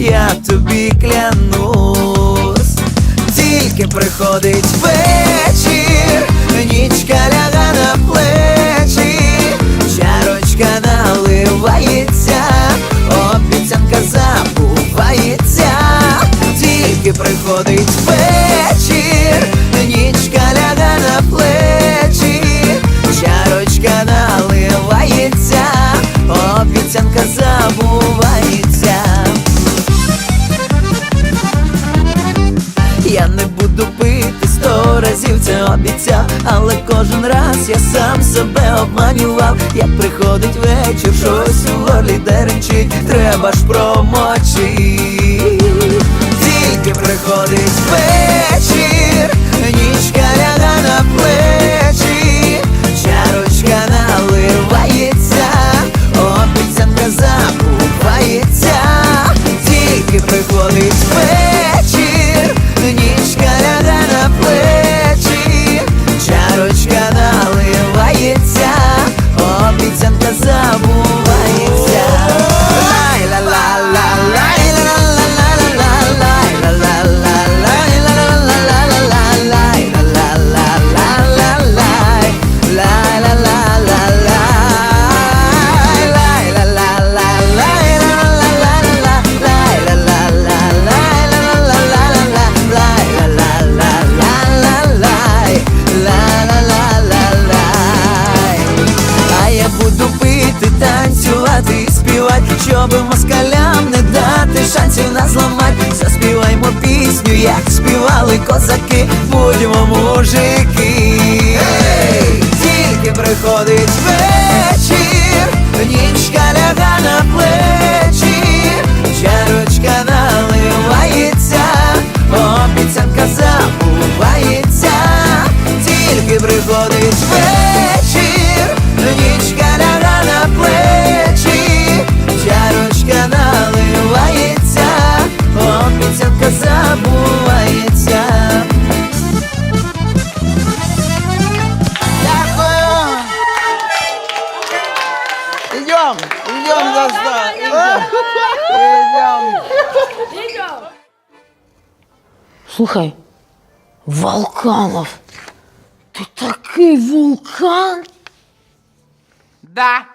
я тобі клянусь, тільки приходить вечір, нічка ляга на плечі, чарочка наливається, обіцянка забувається, тільки приходить вечір, Я не буду пити. Сто разів це обіцяв, але кожен раз я сам себе обманював. Як приходить вечір, щось у горлі деренчить, треба ж промочити. Тільки приходить вечір, нічка ляга на плечі, чарочка наливається, обіцянка забувається, тільки приходить вечір, щоб москалям не дати шансів нас зламати. Заспіваймо пісню, як співали козаки, будьмо мужики. Тільки приходить Идем, идем за. Идем. Идем. Слухай, Волканов, ти такий вулкан? Да.